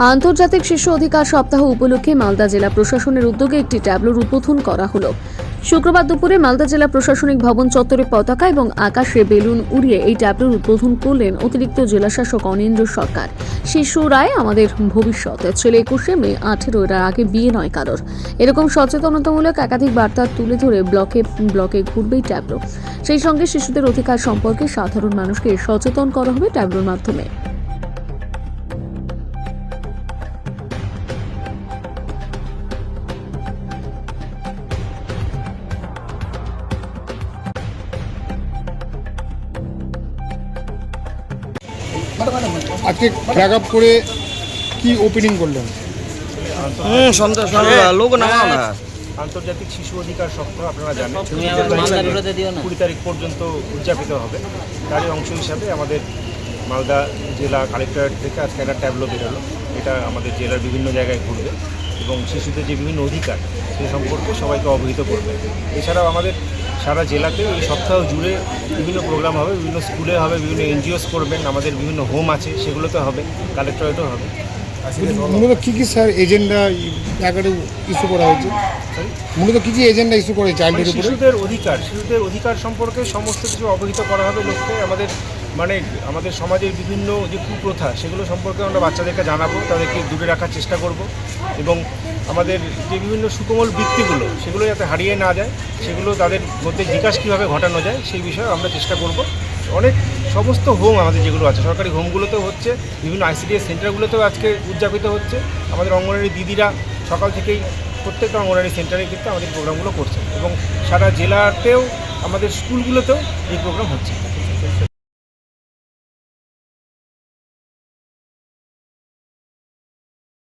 আন্তর্জাতিক শিশু অধিকার সপ্তাহ উপলক্ষে মালদা জেলা প্রশাসনের উদ্যোগে একটি ট্যাবলোর উদ্বোধন করা হলো। শুক্রবার দুপুরে মালদা জেলা প্রশাসনিক ভবন চত্বরে পতাকা এবং আকাশে বেলুন উড়িয়ে এই ট্যাবলোর উদ্বোধন করলেন অতিরিক্ত জেলাশাসক অনিন্দ্র সরকার। শিশুরাই আমাদের ভবিষ্যৎ। ছেলে একুশে মে আঠেরো, এর আগে বিয়ে নয় কারোর। এরকম সচেতনতামূলক একাধিক বার্তা তুলে ধরে ব্লকে ব্লকে ঘুরবেই ট্যাবলো। সেই সঙ্গে শিশুদের অধিকার সম্পর্কে সাধারণ মানুষকে সচেতন করা হবে ট্যাবলোর মাধ্যমে। আজকে ফ্ল্যাগ আপ করে কি ওপেনিং করলেন? হুম লোক না। আন্তর্জাতিক শিশু অধিকার সপ্তাহ আপনারা জানেন। কুড়ি তারিখ পর্যন্ত উদযাপিত হবে। তারই অংশ হিসাবে আমাদের মালদা জেলা কালেক্টরেট থেকে আজকে একটা ট্যাবলো বেরোলো। এটা আমাদের জেলার বিভিন্ন জায়গায় ঘুরবে এবং শিশুদের যে বিভিন্ন অধিকার সে সম্পর্কে সবাইকে অবহিত করবে। এছাড়াও আমাদের সারা জেলাতে এই সপ্তাহ জুড়ে বিভিন্ন প্রোগ্রাম হবে বিভিন্ন স্কুলে হবে বিভিন্ন এনজিওস করবেন আমাদের বিভিন্ন হোম আছে সেগুলোতে হবে কালেক্টরেটও হবে। মূলত কি কি স্যার এজেন্ডা প্ল্যাকার্ডে ইস্যু করা হয়েছে? মূলত কি কি এজেন্ডা ইস্যু করা হয়েছে চাইল্ডের শিশুদের অধিকার শিশুদের অধিকার সম্পর্কে সমস্ত কিছু অবহিত করা হবে লোককে। আমাদের মানে আমাদের সমাজের বিভিন্ন যে কুপ্রথা সেগুলো সম্পর্কে আমরা বাচ্চাদেরকে জানাব তাদেরকে দূরে রাখার চেষ্টা করব। এবং আমাদের যে বিভিন্ন সুকোমল বৃত্তিগুলো সেগুলো যাতে হারিয়ে না যায়, সেগুলো তাদের মধ্যে বিকাশ কীভাবে ঘটানো যায়, সেই বিষয়ে আমরা চেষ্টা করব। অনেক সমস্ত হোম আমাদের যেগুলো আছে, সরকারি হোমগুলোতেও হচ্ছে, বিভিন্ন আইসিডিএস সেন্টারগুলোতেও আজকে উদযাপিত হচ্ছে। আমাদের অঙ্গনওয়াড়ি দিদিরা সকাল থেকেই প্রত্যেকটা অঙ্গনওয়াড়ি সেন্টারে কিন্তু আমাদের প্রোগ্রামগুলো করছে এবং সারা জেলাতেও, আমাদের স্কুলগুলোতেও এই প্রোগ্রাম হচ্ছে।